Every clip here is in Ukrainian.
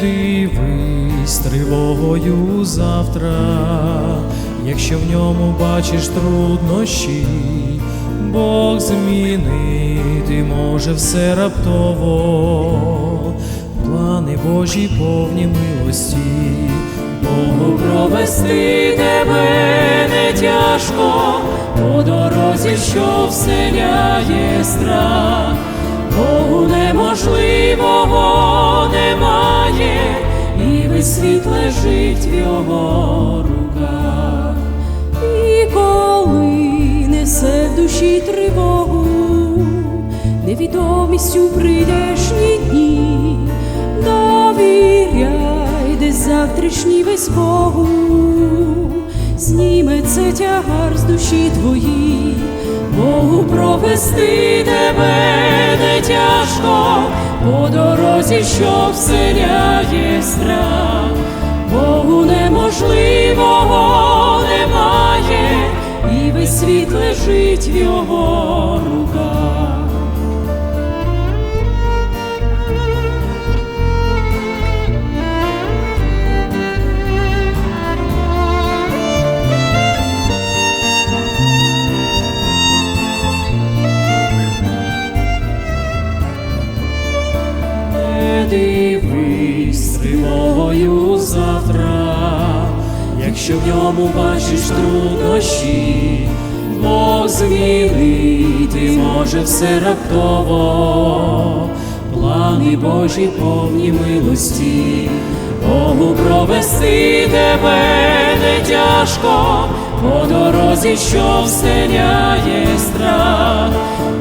дивись тривогою завтра, якщо в ньому бачиш труднощі, Бог змінити може все раптово, плани Божі повні милості, Богу провести тебе не тяжко, по дорозі, що вселяє страх, світ лежить в його руках. І коли несе в душі тривогу, невідомістю прийдешні дні, довіряй, де завтрашній весь Богу, зніметься тягар з душі твої, Богу провести тебе не тяжко, по дорозі, що вселяє страх, Богу неможливого немає, і весь світ лежить в його руках. Тривогою завтра, якщо в ньому бачиш труднощі, Бог змінити може все раптово, плани Божі повні милості, Богу провести тебе не тяжко, по дорозі, що вселяє страх,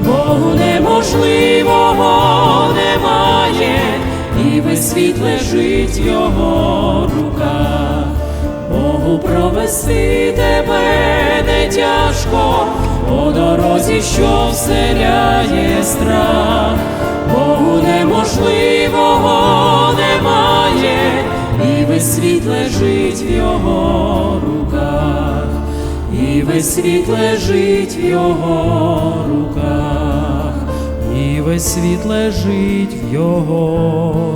Богу неможливого світ лежить в його руках. Богу провести тебе не тяжко, по дорозі, що вселяє страх, Богу неможливого немає, і весь світ лежить в його руках, і весь світ лежить в його руках, і весь світ лежить в його.